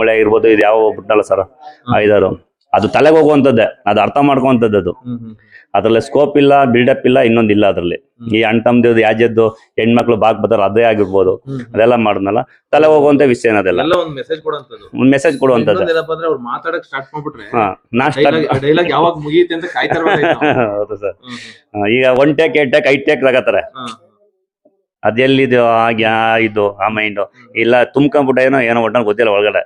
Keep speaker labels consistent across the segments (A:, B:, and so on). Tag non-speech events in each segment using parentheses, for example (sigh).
A: ಮಳೆ ಆಗಿರ್ಬೋದು ಇದು ಯಾವ ಬಿಟ್ಟಲ್ಲ ಸರ್ ಐದಾರು. ಅದು ತಲೆಗೆ ಹೋಗುವಂಥದ್ದೇ. ಅದು ಅರ್ಥ ಮಾಡ್ಕೊಂತದ್ದು ಅದು. ಅದ್ರಲ್ಲಿ ಸ್ಕೋಪ್ ಇಲ್ಲ ಬಿಲ್ಡಪ್ ಇಲ್ಲ ಇನ್ನೊಂದಿಲ್ಲ ಅದ್ರಲ್ಲಿ. ಈ ಅಣ್ಣ ತಮ್ಮದು ಯಾಜ್ಯದ್ದು ಹೆಣ್ಮಕ್ಳು ಬಾಗ್ ಬರ್ತಾರ ಅದೇ ಆಗಿರ್ಬೋದು. ಅದೆಲ್ಲ ಮಾಡಿದ್ನಲ್ಲ. ತಲೆ ಹೋಗುವಂತ ವಿಷಯ
B: ಎಲ್ಲ ಒಂದ್ ಮೆಸೇಜ್ ಕೊಡುವಂತದ್ದು (laughs)
A: ಹೌದು ಸರ್. ಈಗ ಒನ್ ಟೇಕ್ ಏಟ್ ಟೇಕ್ ಐದ್ ಟೇಕ್ ತಗತಾರೆ.
B: ಅದೆಲ್ಲಿದ್ಯೋ
A: ಅದೆಲ್ಲಿದು ಆ ಇದು ಆ ಮೈಂಡ್ ಇಲ್ಲ ತುಂಬ್ಕೊಂಡ್ಬಿಟ್ಟ ಏನೋ ಏನೋ ಒಟ್ಟ ಗೊತ್ತಿಲ್ಲ ಒಳಗಡೆ.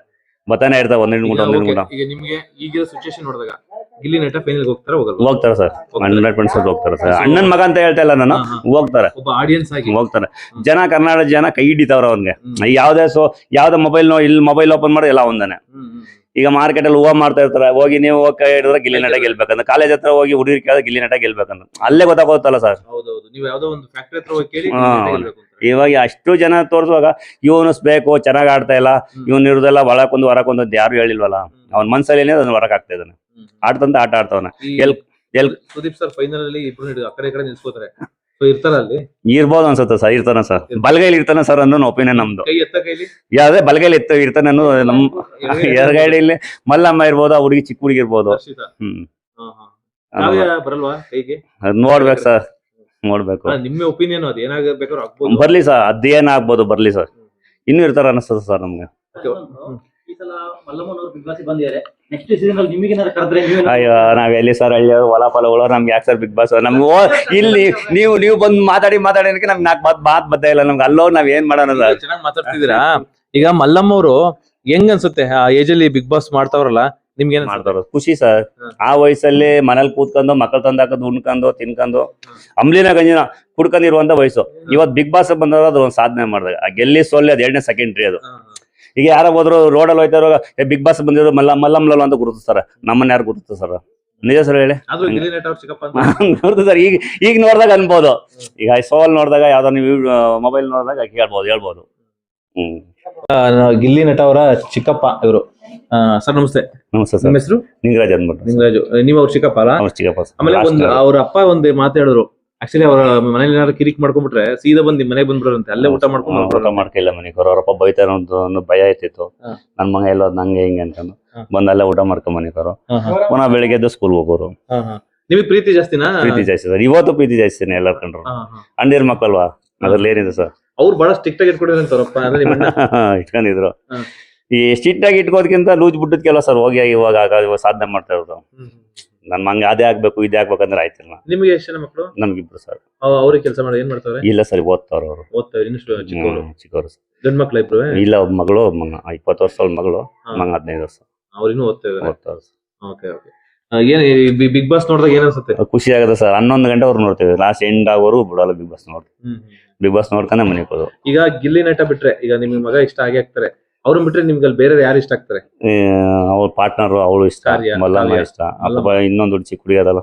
A: ಬತ್ತಾನೆ ಇರ್ತಾವ ಒಂದ್
B: ಈಗ
A: ಗುಂಟ
B: ಒಂದ್
A: ಗುಂಟ
B: ಈಗ ನಿಮ್ಗೆ ಈಗಿರೋ ಸಿಚುವೇಶನ್ ನೋಡಿದಾಗ ಗಿಲ್ಲಿ ನಟ ಫೈನಲ್ ಹೋಗ್ತಾರ ಹೋಗಲ್ಲ
A: ಹೋಗ್ತಾರೆ ಸರ್ ಹಂಡ್ರೆಡ್ ಪರ್ಸೆಂಟ್ ಹೋಗ್ತಾರೆ ಸರ್ ಅಣ್ಣನ್ ಮಗ ಅಂತ ಹೇಳ್ತಾ ಇಲ್ಲ ನಾನು. ಹೋಗ್ತಾರೆ.
B: ಒಬ್ಬ ಆಡಿಯನ್ಸ್ ಆಗಿ.
A: ಹೋಗ್ತಾರೆ. ಜನ ಕರ್ನಾಟಕ ಜನ ಕೈ ಹಿಡಿತಾವ್ರ ಅವ್ನಿಗೆ. ಯಾವ್ದೇ ಸೊ ಯಾವ್ದೇ ಮೊಬೈಲ್ ಇಲ್ಲಿ ಮೊಬೈಲ್ ಓಪನ್ ಮಾಡಿ ಎಲ್ಲ ಒಂದನೆ. ಈಗ ಮಾರ್ಕೆಟ್ ಅಲ್ಲಿ ಹೂವ ಮಾಡ್ತಾ ಇರ್ತಾರೆ. ಹೋಗಿ ನೀವು ಹೋಗಿ ಕೈ ಹಿಡಿದ್ರೆ ಗಿಲ್ಲಿ ನಟ ಗೆಲ್ಬೇಕಂತ. ಕಾಲೇಜ್ ಹತ್ರ ಹೋಗಿ ಹುಡುಗಿ ಕೇಳಿದ್ರೆ ಗಿಲ್ಲಿ ನಟ ಗೆಲ್ಬೇಕಂತ. ಅಲ್ಲೇ ಗೊತ್ತಾಗೋತ್ತಲ್ಲ ಸರ್
B: ಹೌದೌದು. ನೀವು ಯಾವ್ದೋ ಒಂದು ಫ್ಯಾಕ್ಟ್ರಿ ಹತ್ರ ಹೋಗಿ ಕೇಳಿ
A: ಇವಾಗ ಅಷ್ಟು ಜನ ತೋರಿಸುವಾಗ ಇವನು ಬೇಕು ಚೆನ್ನಾಗ್ ಆಡ್ತಾ ಇಲ್ಲ. ಇವನ್ ಇರೋದೆಲ್ಲ ಒಳಕೊಂದು ಹೊರಕೊಂದು ಅಂತ ಯಾರು ಹೇಳಿಲ್ವಲ್ಲ. ಅವ್ನ ಮನ್ಸಲ್ಲಿ ಏನೇ ಅದನ್ನ ಹೊರಕ್ ಆಗ್ತಾ ಇದ್ದಾನೆ. ಆಡ್ತಂತ ಆಟ ಆಡ್ತಾವನ. L- L-
B: Sudeep sir final ಅಲ್ಲಿ ಕಡೆ ಕಡೆ ನಿಲ್ಸ್ಕೋತಾರೆ.
A: ಇರ್ಬೋದು ಅನ್ಸುತ್ತೆ ಸರ್ ಇರ್ತಾನ ಸರ್. ಬಲ್ಗೈಲಿ ಇರ್ತಾನ ಸರ್ ಅನ್ನೋ ಒಪಿನಿಯನ್ ನಮ್ದು. ಯಾವ್ದೇ ಬಲಗೈಲಿ ಇತ್ತು ಇರ್ತಾನೆ ಅನ್ನೋ ನಮ್
B: ಎರಗೈಲಿ
A: ಎಡಗೈಲಿ ಮಲ್ಲಮ್ಮ ಇರ್ಬೋದು ಆ ಹುಡುಗಿ ಚಿಕ್ಕ ಹುಡುಗಿ ಇರ್ಬೋದು. ಹ್ಮ್. ನೋಡ್ಬೇಕು ಸರ್. ನೋಡ್ಬೇಕು.
B: ನಿಮ್ಮ ಒಪಿನಿಯನ್ ಅದು ಏನಾಗಬೇಕಾದ್ರೂ ಆಗ್ಬೋದು.
A: ಬರ್ಲಿ ಸರ್ ಅದ್ ಆಗ್ಬೋದು ಬರ್ಲಿ ಸರ್. ಇನ್ನು ಇರ್ತಾರ ಅನಿಸ್ತದೆ ಸರ್ ನಮ್ಗೆ.
C: ಈ ಸಲ ಮಲ್ಲಮ್ಮನವರು ಬಿಗ್ ಬಾಸ್ ಬಂದಿದ್ದಾರೆ. ನೆಕ್ಸ್ಟ್ ಸೀಸನ್ ಅಲ್ಲಿ ನಿಮಗೆ ಏನಾದ್ರು ಕರೆದ್ರೆ ನೀವು
A: ಅಯ್ಯೋ ನಾವ್ ಎಲ್ಲಿ ಸರ್ ಹಳ್ಳಿಯವರು ಹೊಲ ಫಲ ಉಳೋರು ನಮ್ಗೆ ಯಾಕೆ ಸರ್ ಬಿಗ್ ಬಾಸ್? ನಮ್ಗೆ ಓ ಇಲ್ಲಿ ನೀವು ನೀವು ಬಂದು ಮಾತಾಡಿ ಮಾತಾಡಿ ಅನ್ನಕ್ಕೆ ನಮ್ಗೆ ನಾಲ್ಕು ಮಾತು ಮಾತ್ ಬದ್ದ ಇಲ್ಲ. ನಮ್ಗೆ ಅಲ್ಲೋ ನಾವ್ ಏನ್ ಮಾಡೋಣ
B: ಚೆನ್ನಾಗಿ ಮಾತಾಡ್ತಿದ್ದೀರಾ? ಈಗ ಮಲ್ಲಮ್ಮ ಅವರು ಹೆಂಗ್ ಅನ್ಸುತ್ತೆ? ಆ ಏಜ್ ಅಲ್ಲಿ ಬಿಗ್ ಬಾಸ್ ಮಾಡ್ತಾವ್ರಲ್ಲ ನಿಮ್ಗೆ
A: ಮಾಡ್ತಾರ. ಖುಷಿ ಸರ್. ಆ ವಯಸ್ಸಲ್ಲಿ ಮನೇಲಿ ಕೂತ್ಕೊಂಡು ಮಕ್ಕಳು ತಂದಾಕೋದು ಉಣ್ಕೊಂಡು ತಿನ್ಕೊಂಡು ಅಂಬ್ಲಿನ ಗಂಜಿನ ಕುಡ್ಕೊಂಡಿರುವಂತ ವಯಸ್ಸು. ಇವತ್ತು ಬಿಗ್ ಬಾಸ್ ಬಂದಾಗ ಅದು ಒಂದು ಸಾಧನೆ ಮಾಡಿದಾಗ. ಆ ಗೆಲ್ಲಿ ಸೋಲ್ಲಿ ಅದು ಎರಡನೇ ಸೆಕೆಂಡ್ರಿ ಅದು. ಈಗ ಯಾರೋ ಹೋದ್ರು ರೋಡಲ್ಲಿ ಹೋಯ್ತಾರೋ ಬಿಗ್ ಬಾಸ್ ಬಂದಿರೋ ಮಲ್ಲ ಮಲ್ಲಮ್ಮಲ್ಲ ಅಂತ ಗುರುತಿಸ್ತಾರೆ. ನಮ್ಮನ್ನ ಯಾರು ಗುರುತಿಸ್ತಾರ ನಿಜ ಸರ್ ಹೇಳಿ. ನೋಡ್ತು ಸರ್ ಈಗ ಈಗ ನೋಡಿದಾಗ ಅನ್ಬೋದು. ಈಗ ಸೋಲ್ ನೋಡಿದಾಗ ಯಾವ್ದೋ ನೀವು ಮೊಬೈಲ್ ನೋಡಿದಾಗ ಹೇಳ್ಬೋದು. ಹೇಳ್ಬೋದು ಹ್ಮ್.
B: ಗಿಲ್ಲಿ ನಟ ಅವರ ಚಿಕ್ಕಪ್ಪ ಇವರು. ಸರ್ ನಮಸ್ತೆ.
A: ನಮಸ್ತೆ ಸರ್.
B: ನಿಮ್ಮ ಹೆಸರು?
A: ನಿಂಗರಾಜ್ ಅಂದ್ಬಿಟ್ಟು.
B: ನಿಂಗರಾಜು. ನೀವು ಅವ್ರ ಚಿಕ್ಕಪ್ಪ ಅಲ್ಲ?
A: ಚಿಕ್ಕಪ್ಪ.
B: ಆಮೇಲೆ
A: Last
B: ಒಂದು. ಅವ್ರ ಅಪ್ಪ ಒಂದು ಮಾತಾಡಿದ್ರು ಆಕ್ಚುಲಿ ಅವ್ರ ಮನೇಲಿ ಏನಾದ್ರು ಕಿರಿಕ್ ಮಾಡ್ಕೊಂಡ್ಬಿಟ್ರೆ ಸೀದಾ ಬಂದು ಮನೆಗೆ ಬಂದ್ಬಿಡ್ರಂತೆ. ಅಲ್ಲೇ ಊಟ ಮಾಡ್ಕೊಂಡು
A: ಊಟ. ಮಾಡ್ಕಿಲ್ಲ ಮನೆಗೆ ಅವರಪ್ಪ ಬೈತಾರ ಅಂತ ಒಂದು ಭಯ ಇರ್ತಿತ್ತು.
B: ಹಾ.
A: ನನ್ ಮಗ ಎಲ್ಲ ನಂಗೆ ಹಿಂಗೆ ಅಂತಂದು
B: ಹಾ.
A: ಬಂದ್ ಅಲ್ಲೇ ಊಟ ಮಾಡ್ಕೊಂಡ್
B: ಮನೆಗವರು
A: ಪುನಃ ಬೆಳಿಗ್ಗೆ ಎದ್ದು ಸ್ಕೂಲ್ ಹೋಗೋರು.
B: ನಿಮಗೆ ಪ್ರೀತಿ ಜಾಸ್ತಿನಾ?
A: ಪ್ರೀತಿ ಜಾಸ್ತಿ ಸರ್. ಇವತ್ತು ಪ್ರೀತಿ ಜಾಸ್ತಿನೇ ಎಲ್ಲಾರ್ ಕಂಡ್ರು.
B: ಹಾ, ಹಾ.
A: ಅಂದಿರ್ ಮಕ್ಕಳ್ವಾ ಅದ್ರಲ್ಲಿ ಏನಿದೆ ಸರ್?
B: ಅವ್ರು ಬಹಳ ಸ್ಟ್ರಿಕ್ಟ್ ಆಗಿ ಇಟ್ಕೊಂಡಿರಂತ ಅವ್ರಪ್ಪ ಅಂದ್ರೆ ನಿಮ್ಮ ಅಣ್ಣ. (laughs)
A: ಇಟ್ಕೊಂಡಿದ್ರು.
B: ಹಾ.
A: ಈ ಸ್ಟ್ರಿಕ್ಟ್ ಆಗಿ ಇಟ್ಕೋದಕ್ಕಿಂತ ಲೂಜ್ ಬಿಟ್ಟದ್ಕೆಲ್ಲ ಸರ್ ಹೋಗಿ ಇವಾಗ ಆಗ- ಇವಾಗ ಸಾಧನೆ ಮಾಡ್ತಾ ಇರೋದು.
B: ಹ್ಮ್.
A: ನನ್ ಮಂಗ ಅದೇ ಆಗ್ಬೇಕು ಇದೇ ಆಗ್ಬೇಕಂದ್ರೆ ಆಯ್ತಿಲ್ಲ.
B: ನಿಮಗೆ ಎಷ್ಟು ಜನ ಮಕ್ಕಳು
A: ನಮ್ಗಿಬ್ರು ಸರ್.
B: ಅವ್ರಿಗೆ ಕೆಲಸ ಮಾಡಿ ಏನ್ ಮಾಡ್ತಾರೆ?
A: ಇಲ್ಲ ಸರ್ ಓದ್ತಾರ ಅವರು.
B: ಓದ್ತಾರೆ ಚಿಕ್ಕವರು
A: ಚಿಕ್ಕವರು
B: ಗಂಡ್ ಮಕ್ಳ ಇಬ್ರು
A: ಇಲ್ಲ ಒಬ್ಬ ಮಗಳು ಒಬ್ಬ ಮಗ ಇಪ್ಪತ್ತು ವರ್ಷ ಮಗಳು
B: ಹಾ.
A: ಮಂಗ ಹದಿನೈದು ವರ್ಷ.
B: ಅವ್ರಿನ್ನೂ ಓದ್ತಾ ಇದಾರೆ?
A: ಓದ್ತಾರ
B: ಓಕೆ ಓಕೆ. ಏನ್ ಬಿಗ್ ಬಾಸ್ ನೋಡಿದಾಗ ಏನ್ ಅನ್ಸುತ್ತೆ?
A: ಖುಷಿ ಆಗುತ್ತೆ ಸರ್. ಹನ್ನೊಂದು ಗಂಟೆ ಅವ್ರು ನೋಡ್ತೇವೆ ಲಾಸ್ಟ್ ಎಂಡ್ ಆಗೋರು ಬಿಡಲ್ಲ ಬಿಗ್ ಬಾಸ್ ನೋಡ್ತೀವಿ ಬಿಗ್ ಬಾಸ್ ನೋಡ್ಕೊಂಡೆ ಮನೆಗೆ ಹೋದ್ರು
B: ಈಗ ಗಿಲ್ಲಿ ನಟ ಬಿಟ್ರೆ ಈಗ ನಿಮ್ಗೆ ಮಗ ಇಷ್ಟ ಆಗಿ ಆಗ್ತಾರೆ ಅವ್ರನ್ನ ಬಿಟ್ರೆ ನಿಮ್ಗೆ ಅಲ್ಲಿ ಬೇರೆ ಯಾರು ಇಷ್ಟ ಆಗ್ತಾರೆ
A: ಅವ್ರ ಪಾರ್ಟ್ನರ್ ಅವಳು ಇಷ್ಟ ಮಲ್ಲಮ್ಮ ಇಷ್ಟ. ಇನ್ನೊಂದು ಚಿಕ್ಕ ಹುಡುಗಿ ಅದಲ್ಲ.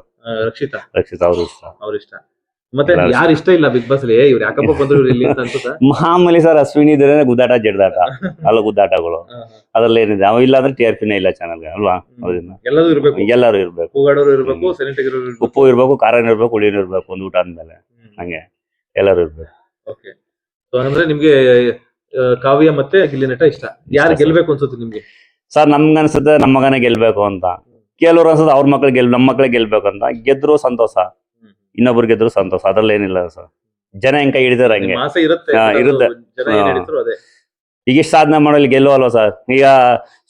B: ರಕ್ಷಿತಾ.
A: ರಕ್ಷಿತ್ ಅವ್ರು ಇಷ್ಟ.
B: ಅವ್ರ ಇಷ್ಟ. ಮತ್ತೆ ಯಾರು ಇಷ್ಟ ಇಲ್ಲ ಬಿಗ್ ಬಾಸ್ ಅಲ್ಲಿ? ಇವ್ರು ಯಾಕಪ್ಪ (laughs) ಬಂದ್ರು ಇವ್ರು ಇಲ್ಲಿ ಅಂತ ಅನ್ಸುತ್ತಾ?
A: ಮಾಮೂಲಿ ಸರ್ ಅಶ್ವಿನಿ ಇದ್ರೆ ಗುದ್ದಾಟ ಜಡ್ದಾಟ. ಅಲ್ಲ ಗುದ್ದಾಟಗಳು. (laughs) ಅದ್ರಲ್ಲಿ ಏನಿದೆ? ಅವ ಇಲ್ಲ ಅಂದ್ರೆ ಟಿ ಆರ್ ಪಿನೇ ಇಲ್ಲ ಚಾನಲ್ಗೆ ಅಲ್ವಾ?
B: ಎಲ್ಲರೂ ಇರ್ಬೇಕು.
A: ಎಲ್ಲರೂ ಇರ್ಬೇಕು.
B: ಕೂಗಾಡೋರು ಇರ್ಬೇಕು
A: ಉಪ್ಪು ಇರ್ಬೇಕು ಖಾರ ಇರ್ಬೇಕು ಹುಳಿನೂ ಇರ್ಬೇಕು ಒಂದು ಊಟ ಅಂದ್ಮೇಲೆ ಹಂಗೆ. ಎಲ್ಲರೂ ಇರ್ಬೇಕು.
B: ಓಕೆ. ಸೊ ಅಂದ್ರೆ ನಿಮ್ಗೆ ಕಾವ್ಯ ಮತ್ತೆ ಗಿಲ್ಲಿ ನಟ ಇಷ್ಟ? ಯಾರು ಗೆಲ್ಬೇಕು ಅನ್ಸುತ್ತೆ ನಿಮ್ಗೆ?
A: ಸರ್ ನಮ್ಗೆ ಅನ್ಸುತ್ತೆ ನಮ್ಮ ಮಗನೇ ಗೆಲ್ಬೇಕು ಅಂತ. ಕೆಲವ್ರು ಅನ್ಸುತ್ತೆ ಅವ್ರ ಮಕ್ಳು ಗೆಲ್ ನಮ್ಮ ಮಕ್ಳೇ ಗೆಲ್ಬೇಕು ಅಂತ. ಗೆದ್ರು ಸಂತೋಷ. ಇನ್ನೊಬ್ರು ಗೆದ್ರು ಸಂತೋಷ. ಅದ್ರಲ್ಲಿ ಏನಿಲ್ಲ ಸರ್. ಜನ ಹೆಂಗ್ ಕೈ ಹಿಡಿದಾರ ಹಂಗೆ.
B: ಆಸೆ ಇರುತ್ತೆ
A: ಹಾ,
B: ಅದು
A: ಇರುತ್ತೆ.
B: ಜನ ಏನ್
A: ಹಾ.
B: ಹೇಳಿದ್ರು ಅದೇ.
A: ಈಗ ಇಷ್ಟು ಸಾಧನೆ ಮಾಡೋಲ್ಲಿ ಗೆಲ್ಲುವಲ್ವ ಸರ್? ಈಗ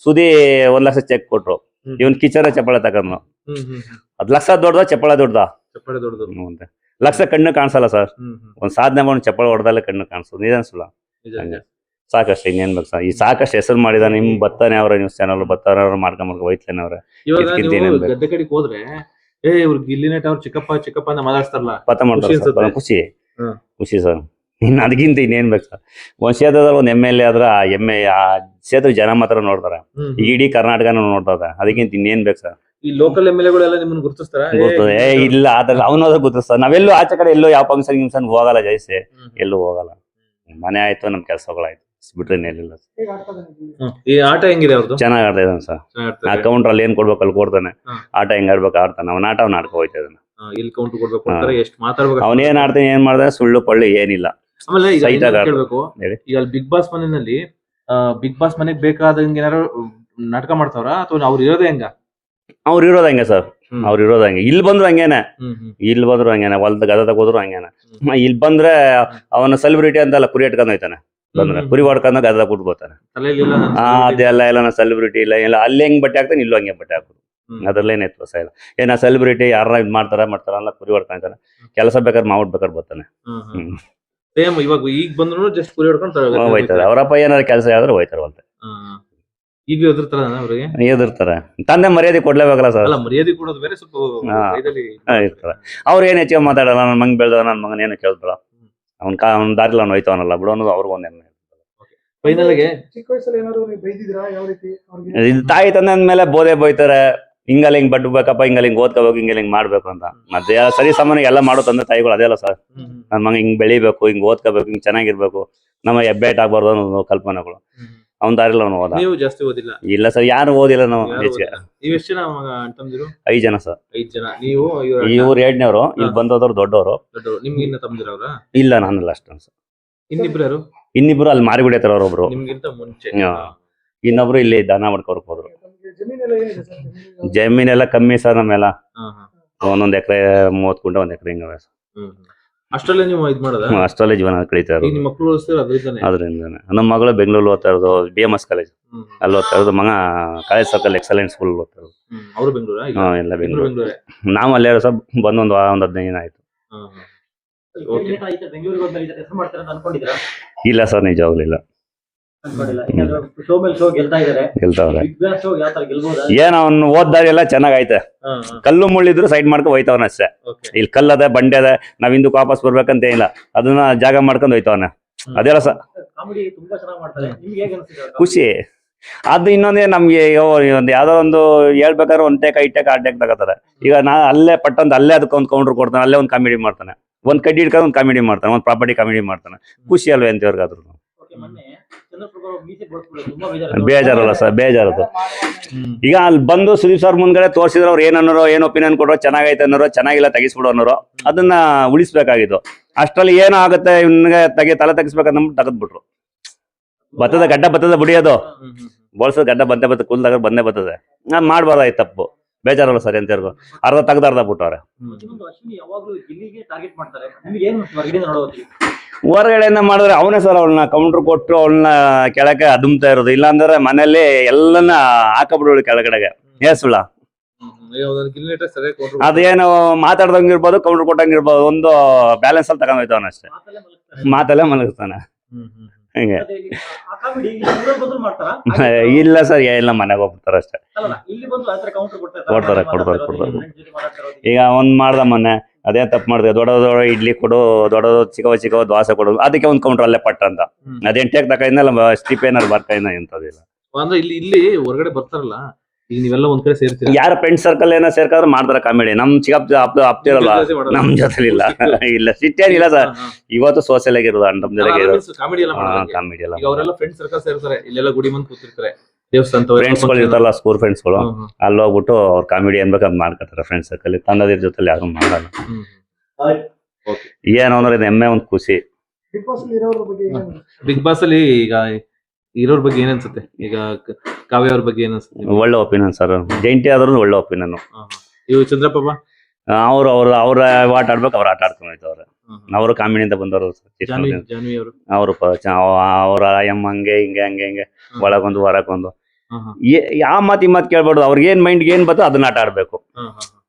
A: ಸುದಿ ಒಂದ್ ಲಕ್ಷ ಚೆಕ್ ಕೊಟ್ರು.
B: ಹ್ಮ್.
A: ಇವನ್ ಕಿಚನ ಚಪ್ಪಳ ತಗೊಂಡ್ನು.
B: ಹ್ಮ್ ಹ್ಮ್ ಹ್ಮ್.
A: ಅದ್ ಲಕ್ಷ ದೊಡ್ಡದ ಚಪ್ಪಳ ದೊಡ್ಡದ?
B: ಚಪ್ಪಾಳೆ ದೊಡ್ಡದು.
A: ಅಂತೆ ಲಕ್ಷ ಕಣ್ಣು ಕಾಣಿಸಲ್ಲ ಸರ್?
B: ಹ್ಮ್ ಹ್ಮ್.
A: ಒಂದ್ ಸಾಧನೆ ಮಾಡಿ ಚಪ್ಪಳ ಹೊಡೆದಲ್ಲೇ ಕಣ್ಣು ಕಾಣಿಸೋದು. ನಿಜ ಅನ್ಸಲ್ಲ?
B: ನಿಜ ನಿಜ.
A: ಸಾಕಷ್ಟು ಇನ್ನೇನ್ ಬೇಕು ಸರ್? ಈ ಸಾಕಷ್ಟು ಹೆಸರು ಮಾಡಿದ ನಿಮ್ ಬತ್ತಾನೆ ಅವ್ರ ನ್ಯೂಸ್ ಚಾನಲ್ ಬತ್ತಾನೆ ಅವ್ರ ಮಾಡ್ಕೊಂಡ್ ಮಾಡ್ಕೊಂಡು ಹೋಯ್ತಾನೆ ಅವ್ರ.
B: ಇವಾಗ
A: ಇದ್ಕಿಂತ
B: ನೀವು
A: ಏನೇನ್ ಬೇಕು?
B: ಗದ್ದೆ ಕಡೆಗೆ ಹೋದ್ರೆ ಏ ಇವ್ರಿಗೆ ಗಿಲ್ಲಿ ಅವ್ರು ಚಿಕ್ಕಪ್ಪ ಚಿಕ್ಕಪ್ಪ ಅಂತ ಮಾತಾಡ್ತಾರಲ್ಲ
A: ಮಾಡ್ತಾರೆ
B: ಖುಷಿ
A: ಸರ್
B: ಅನ್ಸುತ್ತೆ.
A: ಖುಷಿ. ಸರ್. ಇನ್ನು ಅದಕ್ಕಿಂತ ಇನ್ನೇನ್ ಬೇಕು ಸರ್. ಒಂದ್ ಕ್ಷೇತ್ರದಲ್ಲಿ ಒಂದ್ ಎಂ ಎಲ್ ಎ ಆದ್ರೆ ಆ ಎಂ ಎ ಆ ಕ್ಷೇತ್ರ ಜನ ಮಾತ್ರ ನೋಡ್ತಾರೆ.
B: ಹ್ಮ್.
A: ಈಗ ಇಡೀ ಕರ್ನಾಟಕನ ನೋಡ್ತಾರೆ. ಅದಕ್ಕಿಂತ ಇನ್ನೇನ್ ಬೇಕು ಸರ್?
B: ಈ ಲೋಕಲ್ ಎಂ ಎಲ್ ಎಗಳೆಲ್ಲ ನಿಮ್ಮನ್ನ ಗುರುತಿಸ್ತಾರ?
A: ಗೊತ್ತದೆ ಏ ಇಲ್ಲ ಅದ್ರಲ್ಲಿ ಅವನೋದ ಗುರುತಿಸ್ತಾರೆ ಸರ್ ನಾವೆಲ್ಲೂ ಆಚೆ ಕಡೆ ಎಲ್ಲೋ ಯಾವ ಫಂಕ್ಷನ್ ಗಿಂಕ್ಷನ್ ಹೋಗಲ್ಲ ಜಾಸ್ತಿ ಎಲ್ಲೂ ಹೋಗಲ್ಲ. ಮನೆ ಆಯ್ತು ನಮ್ ಕೆಲ್ಸಗಳಾಯ್ತು. ಬಿಟ್ರೆ ಇನ್ನೆಲ್ಲಿಲ್ಲ
B: ಈ ಆಟ ಹೆಂಗಿದೆ ಅವ್ರದ್ದು
A: ಚೆನ್ನಾಗ್ ಆಡ್ತಾ ಇದ್ದಾನೆ ಸರ್. ಆ ಕೌಂಟರ್ ಅಲ್ಲಿ ಏನ್ ಕೊಡ್ಬೇಕು ಅಲ್ಲಿ ಕೊಡ್ತಾನೆ. ಆಟ ಹೆಂಗ್ ಆಡ್ಬೇಕು ಆಡ್ತಾನೆ. ಅವನ ಆಟ ಅವ್ನ ಆಡ್ಕೊ ಹೋಯ್ತಾ ಇದ್ದಾನೆ
B: ಇಲ್ಲಿ ಕೌಂಟ್ ಕೊಡ್ಬೇಕು ಅಂತಾರೆ ಎಷ್ಟು ಮಾತಾಡ್ಬೇಕು
A: ಅವ್ನ ಏನ್ ಆಡ್ತಾನೆ ಏನ್ ಮಾಡ್ದೆ ಸುಳ್ಳು ಪಳ್ಳಿ ಏನಿಲ್ಲ.
B: ಆಮೇಲೆ ಈಗ
A: ಸೈಟ್
B: ಇನ್ನೊಂದು
A: ಆಗ-
B: ಕೇಳ್ಬೇಕು.
A: ಹೇಳಿ.
B: ಈಗ ಅಲ್ಲಿ ಬಿಗ್ ಬಾಸ್ ಮನೆಯಲ್ಲಿ ಬಿಗ್ ಬಾಸ್ ಮನೆಗ್ ಬೇಕಾದಂಗೆ ಏನಾರು ನಾಟಕ ಮಾಡ್ತಾವ್ರ? ಅಥವಾ ಅವ್ರು ಇರೋದೇ ಹೆಂಗ?
A: ಅವ್ರು ಇರೋದ್ ಹಂಗೆ ಸರ್. ಅವ್ರ ಇರೋದು ಹಂಗೆ. ಇಲ್ಲಿ ಬಂದ್ರು ಹಂಗೇನೆ. ಇಲ್ಲಿ ಬಂದ್ರು ಹಂಗೇನೆ. ಹೊಲ್ದ ಗದ ತಗೋದ್ರು ಹಂಗೇನೆ. ಇಲ್ಲಿ ಬಂದ್ರೆ ಅವನ ಸೆಲೆಬ್ರಿಟಿ ಅಂತಲ್ಲ ಕುರಿ ಇಟ್ಕೊಂಡ್ ಹೋಯ್ತಾನೆ. ಬಂದ್ರೆ. ಕುರಿ ಹೊಡ್ಕೊಂಡಾಗ ಅದ
B: ತಲೆಯಲ್ಲಿ
A: ಆ ಅದೆಲ್ಲ ಎಲ್ಲ ನಾ ಸೆಲೆಬ್ರಿಟಿ ಇಲ್ಲ ಇಲ್ಲ ಅಲ್ಲಿ ಹೆಂಗ್ ಬಟ್ಟೆ ಹಾಕ್ತಾನೆ ಇಲ್ಲೂ ಹಂಗೆ ಬಟ್ಟೆ ಹಾಕೋದು. ಅದ್ರಲ್ಲೇನು ವ್ಯತ್ಯಾಸ ಇಲ್ಲ ಏನ ಸೆಲೆಬ್ರಿಟಿ ಯಾರ ಇದ್ ಮಾಡ್ತಾರ ಮಾಡ್ತಾರ ಅಲ್ಲ ಕುರಿ ಹೊಡ್ಕೊಂತಾನೆ ಕೆಲಸ ಬೇಕಾದ್ರೆ ಮಾಡ್ಬೇಕಾದ್ರೆ ಬೇಕಾದ್ರೆ ಬರ್ತಾನೆ.
B: ಸೇಮ್ ಇವಾಗ ಈಗ ಬಂದ್ರು ಜಸ್ಟ್ ಕುರಿ ಹೊಡ್ಕೊಂಡು ತರ-
A: ಹೋಯ್ತಾರೆ. ಅವರಪ್ಪ ಏನಾದ್ರು ಕೆಲಸ ಆದ್ರೆ ಹೋಯ್ತಾರೆ ಅಂತ.
B: ಈಗ ಎದುರ್ತಾರ ಅವರಿಗೆ?
A: ಎದುರ್ತಾರೆ. ತಂದೆ ಮರ್ಯಾದೆ ಕೊಡ್ಲೇಬೇಕಲ್ಲ ಸರ್?
B: ಅಲ್ಲ ಮರ್ಯಾದೆ ಕೊಡೋದು ಬೇರೆ ಸ್ವಲ್ಪ
A: ಇರ್ತಾರೆ. ಅವ್ರು ಏನ್ ಹೆಚ್ಚಿಗೆ ಮಾತಾಡಲ್ಲ ನನ್ನ ಮಂಗ್ ಬೆಳ್ದವ ನನ್ನ ಮಗನ ಏನು ಕೇಳ್ತಾರ ಅವ್ನ ಕಾ ಅವ್ನ ದಾರಿಲಿ ಅವ್ನು ಹೋಯ್ತವನಲ್ಲ ಬಿಡೋನು ಅನ್ನೋದು ಅವ್ರಿಗೊಂದು ಹೆಮ್ಮೆ.
B: ಫೈನಲ್ಗೆ?
D: ಚಿಕ್ಕ ವಯಸ್ಸಲ್ಲಿ ಏನಾದ್ರು ನೀವು ಬೈದಿದ್ರಾ? ಯಾವ ರೀತಿ ಅವ್ರಿಗೆ?
A: ಇದು ತಾಯಿ ತಂದೆ ಅಂದ್ಮೇಲೆ ಬೋಧೆ ಬೋಯ್ತಾರೆ ಹಿಂಗಲ್ಲಿ ಹಿಂಗ್ ಬಡ್ಬೇಕಪ್ಪ ಹಿಂಗಲ್ಲ ಹಿಂಗ್ ಓದ್ಕೋಬೇಕು ಹಿಂಗಲ್ಲ ಹಿಂಗ್ ಮಾಡ್ಬೇಕು ಅಂತ. ಮತ್ತೆ ಸರಿ ಸಾಮಾನ್ಯ ಎಲ್ಲ ಮಾಡೋ ತಂದೆ ತಾಯಿಗಳು ಅದೆಲ್ಲ ಸರ್. ನನ್ ಮಗ ಹಿಂಗ್ ಬೆಳಿಬೇಕು ಹಿಂಗ್ ಓದ್ಕೋಬೇಕು ಹಿಂಗ್ ಚೆನ್ನಾಗಿರ್ಬೇಕು ನಮ್ಮ ಹೆಬ್ಬೆಟ್ ಆಗ್ಬಾರ್ದು ಅನ್ನೋ ಕಲ್ಪನೆಗಳು. ಅವ್ನ ದಾರಿಲಿ ಅವ್ನು ಓದ
B: ನೀವು ಜಾಸ್ತಿ ಓದಿಲ್ಲ?
A: ಇಲ್ಲ ಸರ್ ಯಾರು ಓದಿಲ್ಲ ನಾವು
B: ಯಾರು
A: ಹೆಚ್ಚಿಗೆ.
B: ಓದಿಲ್ಲ. ನೀವ್ ಎಷ್ಟು ಜನ ಮಗ ಅಣ್ತಂದಿರು
A: ಐದ್ ಜನ ಸರ್.
B: ಐದ್ ಜನ. ನೀವು ಇವ್ರ ಅಣ್ಣ,
A: ಇವ್ರು ಎರಡನೇವ್ರು ಇಲ್ಲಿ
B: ಬಂದವ್ರು
A: ಬಂದೋದವ್ರು ದೊಡ್ಡವರು.
B: ದೊಡ್ಡವ್ರು. ನಿಮ್ಗೆ ಇನ್ನ ಅವ್ರ
A: ಇಲ್ಲ ನಾನಲ್ಲ ಅಷ್ಟೊಂದು ಸರ್.
B: ಇನ್ನಿಬ್ರು ಯಾರು?
A: ಇನ್ನಿಬ್ರು ಅಲ್ಲಿ ಮಾರಿ ಬಿಡತ್ತಾರ ಅವ್ರೊಬ್ರು.
B: ನಿಮ್ಗಿಂತ ಮುಂಚೆ.
A: ಹಾ. ಇನ್ನೊಬ್ರು ಇಲ್ಲಿ ದಾನ ಮಾಡ್ಕೊಳಕ್ ಹೋದ್ರು.
D: ಜಮೀನೆಲ್ಲ ಏನಿದೆ ಸರ್? ಜಮೀನು?
A: ಜಮೀನೆಲ್ಲ ಕಮ್ಮಿ ಸರ್ ನಮ್ಮೆಲ್ಲ. ಒಂದೊಂದ್ ಎಕರೆ ಮೂವತ್ ಕುಂಟ ಒಂದ್ ಎಕರೆ ಹಿಂಗವೆ
B: ಹ್ಮ್. ಅಷ್ಟರಲ್ಲೇ ನೀವು ಇದ್ ಮಾಡೋದ?
A: ಹ್ಮ್, ಅಷ್ಟರಲ್ಲೇ ಜೀವನ ಕಳೀತಾ
B: ಈಗ
A: ಇರೋದು ಅದರಿಂದ ನಮ್ಮ ಮಗಳು ಬೆಂಗಳೂರು ಓದ್ತಾ ಇರೋದು ಬಿ ಎಂ ಎಸ್ ಕಾಲೇಜ್ ಅಲ್ಲಿ ಓದ್ತಾ ಇರೋದು ಮಗ ಕಾಲೇಜ್ ಸರ್ಕಲ್ ಎಕ್ಸಲೆಂಟ್ ಸ್ಕೂಲ್ ಓದ್ತಾ ಇರೋದು
B: ಅವರು
A: ಹಾ, ಎಲ್ಲ ಬೆಂಗಳೂರು.
B: ಬೆಂಗಳೂರೇ?
A: ನಾವು ಅಲ್ಲೇ ಸರ್ ಬಂದೊಂದು ಒಂದ್ ಹದಿನೈದು ದಿನ ಆಯ್ತು. ಇಲ್ಲ ಸರ್ ನಿಜವಾಗ್ಲಿಲ್ಲ ಗೆಲ್ತಾವ್ರೆ. ಏನ್ ಅವ್ನು ಓದ್ದಾರಿ ಎಲ್ಲ ಚೆನ್ನಾಗೈತೆ. ಕಲ್ಲು ಮುಳ್ಳಿದ್ರು ಸೈಡ್ ಮಾಡ್ಕೊಂಡು ಹೋಯ್ತವನ ಅಷ್ಟೇ. ಇಲ್ಲಿ ಕಲ್ಲದೆ ಬಂಡೆ ಅದ ನಾವ್ ಹಿಂದಕ್ಕೆ ವಾಪಸ್ ಬರ್ಬೇಕಂತ ಏನಿಲ್ಲ ಅದನ್ನ ಜಾಗ ಮಾಡ್ಕೊಂಡು ಹೋಯ್ತವನ.
B: ಅದೇಲ
A: ಅದೆಲ್ಲ ಸ
C: ಕಾಮಿಡಿ ತುಂಬಾ ಚೆನ್ನಾಗಿ ಮಾಡ್ತಾರೆ. ನಿಮ್ಗೆ ಹೇಗೆ
A: ಖುಷಿ. ಅದು ಇನ್ನೊಂದೇ ನಮ್ಗೆ ಒಂದ್ ಯಾವ್ದೋ ಒಂದು ಹೇಳ್ಬೇಕಾದ್ರೆ ಒಂದ್ ಟೇಕ್ ಐ ಟೇಕ್ ಆ ಟೇಕ್ ತಗೋತಾರೆ. ಈಗ ನಾ ಅಲ್ಲೇ ಪಟ್ಟಂತ ಅಲ್ಲೇ ಅದಕ್ಕೆ ಒಂದು ಕೌಂಟರ್ ಕೊಡ್ತಾನೆ ಅಲ್ಲೇ ಒಂದು ಕಾಮಿಡಿ ಮಾಡ್ತಾನೆ. ಒಂದ್ ಕಡ್ಡಿ ಹಿಡ್ಕೊಂಡು ಒಂದು ಕಾಮಿಡಿ ಮಾಡ್ತಾನೆ ಒಂದು ಪ್ರಾಪರ್ಟಿ ಕಾಮಿಡಿ ಮಾಡ್ತಾನೆ. ಖುಷಿ ಅಲ್ವೇ ಅಂತವ್ರಿಗಾದ್ರು ಬೇಜಾರಲ್ಲ ಸರ್ ಬೇಜಾರದು. ಈಗ ಅಲ್ಲಿ ಬಂದು ಸುದೀಪ್ ಸರ್ ಮುಂದ್ಗಡೆ ತೋರಿಸಿದ್ರೆ ಅವ್ರು ಏನ್ ಅನ್ನೋರು ಏನ್ ಒಪಿನಿಯನ್ ಕೊಡೋ ಚೆನ್ನಾಗೈತೆ ಅನ್ನೋರು ಚೆನ್ನಾಗಿಲ್ಲ ತೆಗಿಸ್ಬಿಡು ಅನ್ನೋರು ಅದನ್ನ ಉಳಿಸ್ಬೇಕಾಗಿತ್ತು ಅಷ್ಟ್ರಲ್ಲಿ ಏನೋ ಆಗುತ್ತೆ ಇವ್ನಿಗೆ ತೆಗೆ ತಲೆ ತೆಗಿಸ್ಬೇಕಂತ ತಗದ್ಬಿಟ್ರು. ಬತ್ತದ ಗಡ್ಡ ಬತ್ತದ ಬುಡಿಯೋದು ಬೋಳ್ಸೋದು ಗಡ್ಡ ಬಂದೇ ಬರ್ತದೆ ಕುಲ್ದಾಗ ಬಂದೇ ಬರ್ತದೆ ನಾನು ಮಾಡ್ಬಾರ್ದಾಯ್ತು ತಪ್ಪು. ಬೇಜಾರಲ್ಲ ಸರಿ ಹೇಳ್ಬೋದು ಅರ್ಧ ತೆಗ್ದು ಅರ್ಧ ಬಿಟ್ಟವ್ರೆ. ಹೊರಗಡೆಯಿಂದ ಮಾಡಿದ್ರೆ ಅವನೇ ಸರ್ ಅವಳನ್ನ ಕೌಂಟ್ರ್ ಕೊಟ್ಟು ಅವಳನ್ನ ಕೆಳಗೆ ಅದುಮ್ತಾ ಇರೋದು. ಇಲ್ಲಾಂದ್ರೆ ಮನೇಲಿ ಎಲ್ಲನ್ನ ಹಾಕಬಿಡೋಳು ಕೆಳಗಡೆಗೆ. ಏ ಸುಳ್ಳ?
B: ಅದೇನು ಹ್ಮ್. ಇರ್ಬೋದು ಕೊಟ್ರು.
A: ಅದೇನು ಮಾತಾಡ್ದಂಗಿರ್ಬೋದು ಕೌಂಟ್ರ್ ಕೊಟ್ಟಂಗಿರ್ಬೋದು ಒಂದು ಬ್ಯಾಲೆನ್ಸ್ ಅಲ್ಲಿ ತಗೊಂಡೋಯ್ತವನ ಅಷ್ಟೇ
C: ಮಾತಲ್ಲೇ
A: ಮಲಗಿಸ್ತಾನೆ
B: ಹ್ಮ್, ಹ್ಮ್, ಹ್ಮ್.
A: ಹಿಂಗೆ.
C: ಇಲ್ಲಿ
A: ಸರ್ ಇಲ್ಲ ಮನೆಗೆ ಹೋಗ್ಬಿಡ್ತಾರೆ ಅಷ್ಟೇ.
C: ಅಲ್ಲ ಇಲ್ಲಿ ಬಂದು ಆತರ ಕೌಂಟರ್ ಕೊಡ್ತಾರೆ
A: ಕೊಡ್ತಾರೆ, ಕೊಡ್ತಾರೆ. ಈಗ ಒಂದ್ ಮಾಡ್ದ ಮೊನ್ನೆ ಅದೇ ತಪ್ಪು ಮಾಡಿದೆ ದೊಡ್ಡ ದೊಡ್ಡ ಇಡ್ಲಿ ಕೊಡು ದೊಡ್ಡ ದೊಡ್ಡ ಚಿಕ್ಕವ ಚಿಕ್ಕವ ದೋಸೆ ಕೊಡು ಅದಕ್ಕೆ ಒಂದು ಕೌಂಟರ್ ಅಲ್ಲೇ ಪಟ್ಟ ಅಂತ. ಅದೇನ್ ಟೇಕ್ ಇದ್ದಾರೆ ಬರ್ತಾ ಇಲ್ಲ ಎಂತದಿಲ್ಲ.
B: ಅಂದ್ರೆ ಇಲ್ಲಿ ಇಲ್ಲಿ ಹೊರಗಡೆ ಬರ್ತಾರಲ್ಲ ಈಗ ನೀವೆಲ್ಲ ಒಂದ್ ಕಡೆ ಸೇರ್ತೀರಾ?
A: ಯಾರ ಫ್ರೆಂಡ್ ಸರ್ಕಲ್ ಏನೋ ಸೇರ್ಕಾದ್ರೆ ಮಾಡ್ತಾರ ಕಾಮಿಡಿ ನಮ್ ಚಿಕ್ಕಪ್ಪ ಅಪ್ ಅಪ್ತಿರಲ್ಲ ನಮ್ ಜೊತೆ ಇಲ್ಲ ಇಲ್ಲ ಸಿಟ್ಟೇನಿಲ್ಲ ಸರ್. ಇವತ್ತು ಸೋಷಿಯಲ್ ಆಗಿರೋದು ನಮ್ ಜೊತೆಗೆ
B: ಕಾಮಿಡಿ ಎಲ್ಲ ಮಾಡೋದು
A: ಕಾಮಿಡಿ ಎಲ್ಲ
B: ಅವರೆಲ್ಲ ಫ್ರೆಂಡ್ಸ್ ಸರ್ಕಲ್ ಸೇರ್ತಾರೆ. ಇಲ್ಲೆಲ್ಲ ಗುಡಿ ಮುಂದೆ ಕೂತಿರ್ತಾರೆ.
A: ಫ್ರೆಂಡ್ಸ್ಗಳು ಇರ್ತಾರಲ್ಲ ಸ್ಕೂಲ್ ಫ್ರೆಂಡ್ಸ್ಗಳು. ಅಲ್ಲಿ ಹೋಗ್ಬಿಟ್ಟು ಅವ್ರ ಕಾಮಿಡಿ ಅನ್ಬೇಕು ಅದ್ ಮಾಡ್ಕೊತಾರೆ ಫ್ರೆಂಡ್ಸ್ ಸರ್ಕಲ್ ತಂದದಿರ ಜೊತೆ ಯಾರು ಮಾಡಲ್ಲ. ಏನೋ ಅಂದ್ರೆ ಇದು ಹೆಮ್ಮೆ ಒಂದ್ ಖುಷಿ
D: ಬಿಗ್ ಬಾಸ್ ಅಲ್ಲಿ ಇರೋದ್ರ ಬಗ್ಗೆ
B: ಬಿಗ್ ಬಾಸ್ ಅಲ್ಲಿ ಈಗ ಇರೋರ್ ಬಗ್ಗೆ ಏನ್ ಅನ್ಸುತ್ತೆ? ಈಗ ಕ- ಕಾವ್ಯ ಅವ್ರ ಬಗ್ಗೆ ಏನ್ ಅನ್ಸುತ್ತೆ ನಿಮ್ಗೆ?
A: ಒಳ್ಳೆ ಒಪಿನಿಯನ್ ಸರ್ ಜೈಂಟಿ ಆದ್ರೂ ಒಳ್ಳೆ ಒಪಿನಿಯನ್
B: ಹಾ, ಹಾ. ಇವ್ ಚಂದ್ರಪ್ಪ?
A: ಅವ್ರು ಅವ್ರ ಅವ್ರ ಆಟ ಆಡ್ಬೇಕು ಅವ್ರ ಆಟ ಆಡ್ಕೊಂಡು ಅವ್ರ ಅವರು ಕಾಮಿನಿಂದ ಬಂದವರು
B: ಜಾನ್ವಿ ಜಾನ್ವಿ ಅವರು?
A: ಅವರು ಅವ್ರ ಎಮ್ಮ ಹಂಗೆ ಹಿಂಗೆ ಹಂಗೆ ಹಿಂಗೆ ಒಳಗೊಂದು ಹೊರಗೊಂದು.
B: ಹಾ, ಹಾ.
A: ಏ- ಯಾವ ಮಾತು ಈ ಮಾತು ಕೇಳ್ಬಾರ್ದು. ಅವ್ರಿಗೆ ಏನ್ ಮೈಂಡ್ ಏನ್ ಬರ್ತೋ ಅದನ್ನ ಆಟ ಆಡ್ಬೇಕು.
B: ಹಾ, ಹಾ, ಹಾ.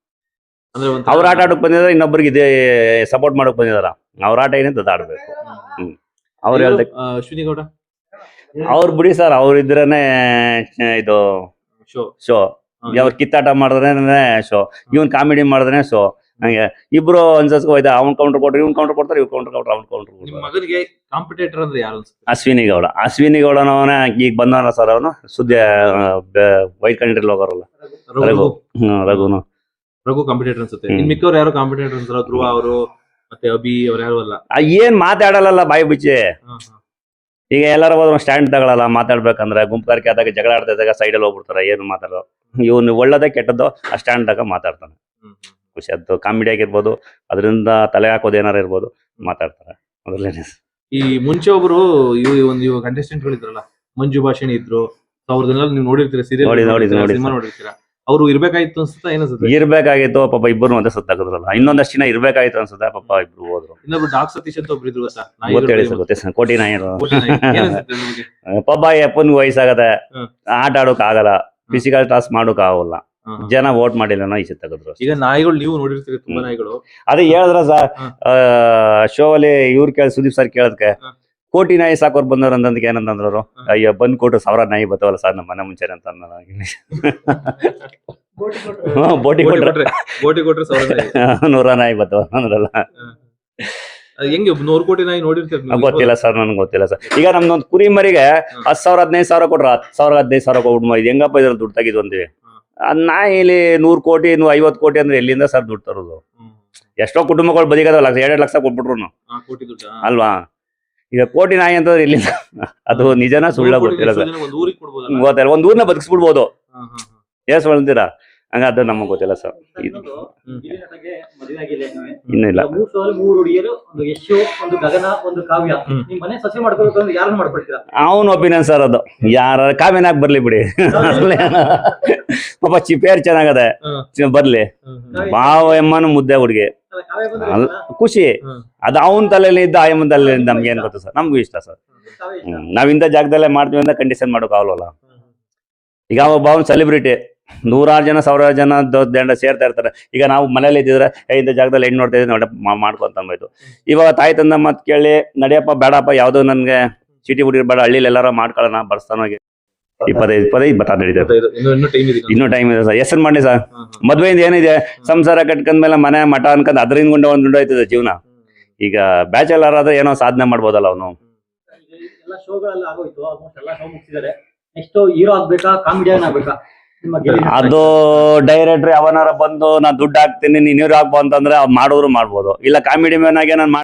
B: ಅಂದ್ರೆ ಒಂಥರ-
A: ಅವ್ರ ಆಟ ಆಡಕ್ ಬಂದಿದಾರೆ ಇನ್ನೊಬ್ರಿಗೆ ಇದೇ ಸಪೋರ್ಟ್ ಮಾಡಕ್ ಬಂದಿದಾರ. ಅವ್ರ ಆಟ ಏನಂತ ಅದು ಆಡ್ಬೇಕು.
B: ಹ್ಮ್.
A: ಅವ್ರು
B: ಇವ್ರು,
A: ಹೇಳ್ದೆ
B: ಆ, ಅಶ್ವಿನಿ ಗೌಡ?
A: ಅವ್ರು ಬಿಡಿ ಸರ್ ಅವ್ರು ಇದ್ರೇನೆ ಇದು
B: ಶೋ.
A: ಶೋ. ಅವ್ರ ಕಿತ್ತಾಟ ಮಾಡಿದ್ರೆ ಶೋ. ಇವನ್ ಕಾಮಿಡಿ ಮಾಡಿದ್ರೆ ಶೋ. ಹಂಗೆ ಇಬ್ರು ಅನ್ಸಸ್ಗೆ ಹೋಯ್ತಾ ಅವ್ನ್ ಕೌಂಟರ್ ಕೊಟ್ರೆ ಇವ್ನ್ ಕೌಂಟರ್ ಕೊಡ್ತಾರೆ ಇವ್ ಕೌಂಟರ್ ಕೌಂಟರ್ ಅವ್ನ್ ಕೌಂಟರ್
B: ನಿಮ್
A: ಕೊಡ್ತಾರೆ.
B: ಮಗನಿಗೆ ಕಾಂಪಿಟೇಟರ್ ಅಂದ್ರೆ ಯಾರು
A: ಅಶ್ವಿನಿ ಗೌಡ. ಅಶ್ವಿನಿ ಗೌಡನವನ ಈಗ ಬಂದವನ ಸರ್ ಅವನು. ಸುದ್ದಿ ವೈಟ್ ಕಂಡ್ರಿ ಹೋಗೋರಲ್ಲ.
B: ರಘು.
A: ಹ್ಮ್ ರಘುನು.
B: ರಘು ಕಾಂಪಿಟೇಟರ್ ಅನ್ಸುತ್ತೆ. ಮಿಕ್ಕವ್ರು ಯಾರು ಕಾಂಪಿಟೇಟರ್ ಅನ್ಸಲ್ಲ ಧ್ರುವ ಅವರು ಮತ್ತೆ ಅಭಿ ಅವ್ರು ಯಾರು ಅಲ್ಲ.
A: ಏನ್ ಮಾತಾಡಲ್ಲ ಬಾಯಿ ಬಿಚ್ಚಿ. ಈಗ ಎಲ್ಲರೂ ಹೋದ್ರು ಸ್ಟ್ಯಾಂಡ್ ತಗೊಳಲ್ಲ ಮಾತಾಡ್ಬೇಕಂದ್ರೆ ಗುಂಪುಗಾರಿಕೆ ಆದಾಗ ಜಗಳ ಆಡ್ದಾಗ ಸೈಡಲ್ಲಿ ಹೋಗ್ಬಿಡ್ತಾರೆ ಏನು ಮಾತಾಡೋ ಇವನು ಒಳ್ಳೇದೇ ಕೆಟ್ಟದ್ದು ಆ ಸ್ಟ್ಯಾಂಡ್ ತಗ ಮಾತಾಡ್ತಾನೆ. ಖುಷಿ ಅದು ಕಾಮಿಡಿ ಆಗಿರ್ಬೋದು ಅದರಿಂದ ತಲೆ ಹಾಕೋದು ಏನಾರು ಇರ್ಬೋದು ಮಾತಾಡ್ತಾರೆ. ಅದ್ರಲ್ಲೇನೆ
B: ಈ ಮುಂಚೆ ಒಬ್ರು ಇವ್ ಒಂದು ಇದ್ರಲ್ಲ ಮಂಜು ಭಾಷೆ ಇದ್ರು. ಅವ್ರದನ್ನೆಲ್ಲ ನೀವು ನೋಡಿರ್ತೀರಾ ಸೀರಿಯಲ್ ನೋಡಿರ್ತೀರಾ? ಅವ್ರು ಇರ್ಬೇಕಾಯ್ತು ಅನ್ಸುತ್ತಾ? ಏನಿಸುತ್ತೆ
A: ಇರ್ಬೇಕಾಗಿತ್ತು ಪಾಪ ಇಬ್ಬರು ಅಂತ ಸತ್ತಾಕಿದ್ರಲ್ಲ ಇನ್ನೊಂದಷ್ಟು ಜನ ಇರ್ಬೇಕಾಗಿತ್ತು ಅನ್ಸುತ್ತೆ? ಪಾಪ ಇಬ್ರು ಹೋದ್ರು.
B: ಇನ್ನೊಬ್ರು ಡಾಕ್ ಸತೀಶ್ ಅಂತ ಒಬ್ರು ಇದ್ರು ಸರ್
A: ಗೊತ್ತೇಳಿ ಸರ್ ಗೊತ್ತೇ ಸರ್. ಕೋಟಿ ನಾಯಿರು? ಪಾಪ ಅಪ್ಪನ್ ವಯಸ್ಸಾಗದೆ ಆಟ ಆಡೋಕ್ ಆಗಲ್ಲ ಫಿಸಿಕಲ್ ಟಾಸ್ಕ್ ಮಾಡೋಕ್ ಆಗಲ್ಲ. ಜನ ವೋಟ್ ಮಾಡಿಲ್ಲ ಈ ತೆಗೆದ್ರು
B: ಈಗ ನಾಯಿಗಳು ನೀವು ನೋಡಿರ್ತೀರಿ ತುಂಬಾ ನಾಯಿಗಳು.
A: ಅದೇ ಹೇಳಿದ್ರ ಸರ್. ಶೋ ಅಲ್ಲಿ ಇವ್ರು ಕೇಳ ಸುದೀಪ್ ಸರ್ ಕೇಳದಕ್ಕೆ
B: ಹ್ಮ್.
A: ಕೋಟಿ ನಾಯಿ ಸಾಕೋರ್ ಬಂದವ್ರು ಅಂತಂದಕ್ಕೆ ಏನಂತಂದ್ರು ಅವ್ರು? ಅಯ್ಯೋ ಬಂದ್ ಕೊಟ್ಟು ಸಾವಿರ ನಾಯಿ ಬರ್ತಾವಲ್ಲ ಸರ್ ನಮ್ಮ ಮನೆ ಮುಂಚೆ ಅಂತ.
D: ಬೋಟಿ ಕೊಟ್ರೆ.
A: ಬೋಟಿ ಕೊಟ್ರೆ.
B: ಕೊಟ್ರೆ ಸಾವಿರ
A: ನೂರ ನಾಯಿ ಬರ್ತಾವ ಅಂದ್ರಲ್ಲ.
B: ಅದು ಹೆಂಗೆ ನೂರು ಕೋಟಿ ನಾಯಿ ನೋಡಿರ್ತೀವಿ
A: ಗೊತ್ತಿಲ್ಲ ಸರ್ ನನ್ಗೆ ಗೊತ್ತಿಲ್ಲ ಸರ್. ಈಗ ನಮ್ದೊಂದು ಕುರಿ ಮರಿಗೆ. ಹತ್ತು ಸಾವಿರ ಹದಿನೈದು ಸಾವಿರ ಕೊಟ್ರ. ಹತ್ತು ಸಾವಿರ ಹದಿನೈದು ಸಾವಿರ ಕೊಡ್ಮ ಇದು ಹೆಂಗಪ್ಪ ಇದ್ರಲ್ಲಿ ದುಡ್ಡು ತೆಗೆದು ಅಂತೀವಿ
B: ನಾಯಿ
A: ಅದ್ ನಾಯಿಲಿ ನೂರ್ ಕೋಟಿ ನೂ ಐವತ್ತು ಕೋಟಿ ಅಂದ್ರೆ ಎಲ್ಲಿಂದ ಸರ್ ದುಡ್ಡು ತರೋದು? ಎಷ್ಟೋ ಕುಟುಂಬಗಳು ಬದಿಗದ ಲಕ್ಷ ಎರಡು ಲಕ್ಷ ಕೊಟ್ಬಿಟ್ರು
B: ಆ, ಕೋಟಿ ದುಡ್ಡು?
A: ಅಲ್ವಾ? ಈಗ ಕೋಟಿ ನಾಯಿ ಅಂತಂದ್ರೆ ಇಲ್ಲಿ ಅದು ನಿಜನ ಸುಳ್ಳ ಗೊತ್ತಿಲ್ಲ ಸರ್ ಗೊತ್ತಿಲ್ಲ ಒಂದ್ ಊರ್ನ ಬದುಕಿಸ್ಬಿಡ್ಬೋದು. ಎಸ್ ಹೇಳ್ತೀರಾ ಹಂಗ ಅದು ನಮಗೆ ಗೊತ್ತಿಲ್ಲ ಸರ್
C: ಇನ್ನೂ.
A: ಇಲ್ಲ.
C: ಮೂರು ಶೋ ಮೂರು ಹುಡುಗಿಯರು ಒಂದು ಯಶು ಒಂದು ಗಗನ ಒಂದು ಕಾವ್ಯ.
B: ಹ್ಮ್.
C: ನಿಮ್ ಮನೆ ಸಸಿ ಮಾಡ್ಕೋಬೇಕು ಅಂದ್ರೆ ಯಾರನ್ನ ಮಾಡ್ಕೊಳ್ತೀರಾ
A: ಅವನ ಒಪಿನಿಯನ್ ಸರ್ ಅದು. ಯಾರ ಕಾವ್ಯನ ಬರ್ಲಿ ಬಿಡಿ. ಪಾಪ ಚಿಪೇರ್ ಚೆನ್ನಾಗದೆ. ಬರ್ಲಿ. ಬಾವ. ಎಮ್ಮನು ಮುದ್ದೆ ಹುಡುಗಿ? ಖುಷಿ. ಅದು ಅವನ ತಲೆಯಲ್ಲಿ ಇದ್ದ ಆಯಮ್ಮನ ತಲೆಯಲ್ಲಿ ನಮ್ಗೆ ಏನ್ ಗೊತ್ತು ಸರ್ ನಮಗೂ ಇಷ್ಟ ಸರ್ ನಾವಿಂದ ಜಾಗದಲ್ಲೇ ಮಾಡ್ತೀವಿ ಅಂತ ಕಂಡೀಷನ್ ಮಾಡೋಕ್ ಆಗಲ್ಲ
B: ಹ್ಮ್.
A: ಈಗ ಅವ ಬಾವನ್ ಸೆಲೆಬ್ರಿಟಿ ನೂರಾರು ಜನ ಸಾವಿರಾರು ಜನ ದಂಡ ಸೇರ್ತಾ ಇರ್ತಾರೆ. ಈಗ ನಾವು ಮನೇಲಿ ಇದ್ದಿದ್ರೆ ಏ ಇಂಥ ಜಾಗದಲ್ಲಿ ಹೆಣ್ಣು ನೋಡ್ತಾ ಇದ್ದೀವಿ ನೋಡ ಮಾಡ್ಕೊಂತ ಅಂಬೋಯ್ತು ಇವಾಗ ತಾಯಿ ತಂದ ಮಾತು ಕೇಳಿ ನಡೆಯಪ್ಪ ಬೇಡಪ್ಪ ಯಾವುದೋ ನನ್ಗೆ ಚೀಟಿ ಹುಡುಗಿ ಬೇಡ ಹಳ್ಳಿಲಿ ಎಲ್ಲಾರು ಮಾಡ್ಕೊಳ್ಳೋಣ ಬರ್ಸ್ತಾನೋಗಿ ಇಪ್ಪತ್ತೈದು ಇಪ್ಪತ್ತೈದು ಬತ್ತ ನಡೀತದೆ.
B: ಗೊತ್ತಾಯ್ತು. ಇನ್ನು ಇನ್ನೂ ಟೈಮ್ ಇದೆ
A: ಇನ್ನೂ ಟೈಮ್ ಇದೆ ಸರ್. ಹೆಸರು ಮಾಡಿ ಸರ್. ಮದ್ವೆಯಿಂದ ಏನಿದೆ ಸಂಸಾರ ಕಟ್ಕೊಂಡ್ಮೇಲೆ ಮನೆ ಮಠ ಅನ್ಕೊಂಡ್ ಅದರಿಂದ ಗುಂಡ ಒಂದ್ ಗುಂಡ ಆಯ್ತದೆ ಜೀವನ. ಈಗ ಬ್ಯಾಚಲರ್ ಆದ್ರೆ ಏನೋ ಸಾಧನೆ ಮಾಡ್ಬೋದಲ್ಲ ಅವನು.
C: ಎಲ್ಲ ಶೋಗಳೆಲ್ಲ ಆಗೋಯ್ತು. ಆಲ್ಮೋಸ್ಟ್ ಎಲ್ಲ ಶೋ ಮುಗಿಸಿದ್ದಾರೆ. ನೆಕ್ಸ್ಟ್ ಹೀರೋ ಆಗ್ಬೇಕಾ ಕಾಮಿಡಿಯನ್ ಆಗ್ಬೇಕಾ?
A: ಅದು ಡೈರೆಕ್ಟ್ರಿ ಅವನಾರ ಬಂದು ನಾ ದುಡ್ಡು ಹಾಕ್ತೀನಿ ನೀನು ಇವ್ರು ಹಾಕ್ಬೋ ಅಂತಂದ್ರೆ ಅವ್ರು ಮಾಡೋರು ಮಾಡ್ಬೋದು. ಇಲ್ಲ ಕಾಮಿಡಿ ಮ್ಯಾನ್ ಆಗಿ ನಾನು